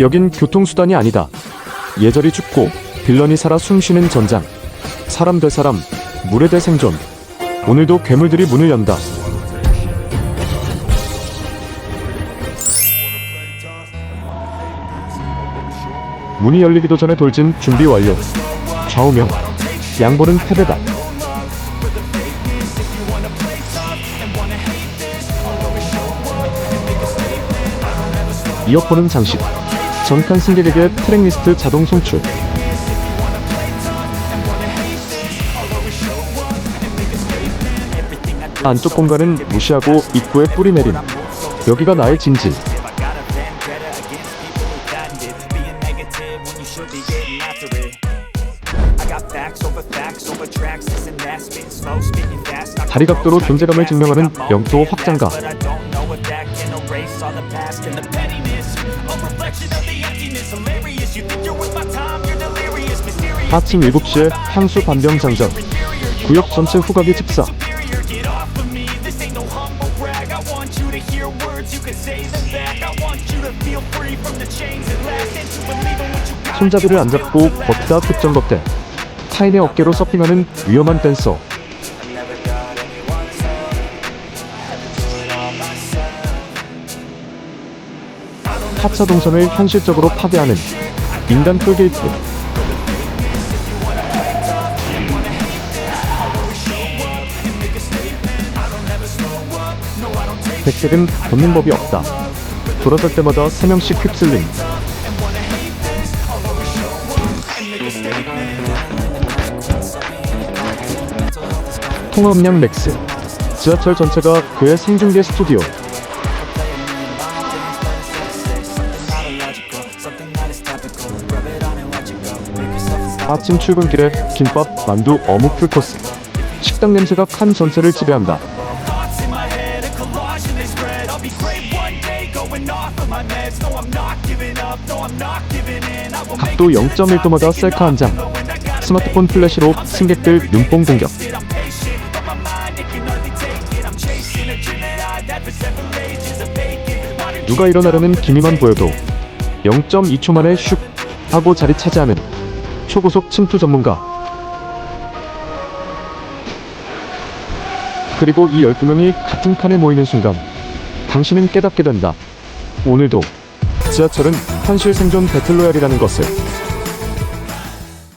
여긴 교통수단이 아니다. 예절이 죽고 빌런이 살아 숨쉬는 전장. 사람 대 사람, 물에 대 생존. 오늘도 괴물들이 문을 연다. 문이 열리기도 전에 돌진 준비 완료. 좌우명, 양보는 패배다. 이어폰은 장식. 전칸 승객에게 트랙리스트 자동 송출. 안쪽 공간은 무시하고 입구에 뿌리 내림. 여기가 나의 진지. 다리 각도로 존재감을 증명하는 영토 확장가 아침 7시에 향수 반병 장전. 구역 전체 후각이 집사. 손잡이를 안 잡고 걷다 급정 걷대. 타인의 어깨로 서핑하는 위험한 댄서. 하차 동선을 현실적으로 파괴하는 인간 톨게이트. 백색은 걷는 법이 없다. 돌아설 때마다 세명씩 휩쓸림. 통화 음량 맥스. 지하철 전체가 그의 생중계 스튜디오. 아침 출근길에 김밥, 만두, 어묵 풀코스. 식당 냄새가 칸 전체를 지배한다. 각도 0.1도마다 셀카 한 장. 스마트폰 플래시로 승객들 눈뽕 공격. 누가 일어나려는 기미만 보여도 0.2초 만에 슉 하고 자리 차지하는 초고속 침투 전문가. 그리고 이 12명이 같은 칸에 모이는 순간 당신은 깨닫게 된다. 오늘도 지하철은 현실 생존 배틀로얄이라는 것을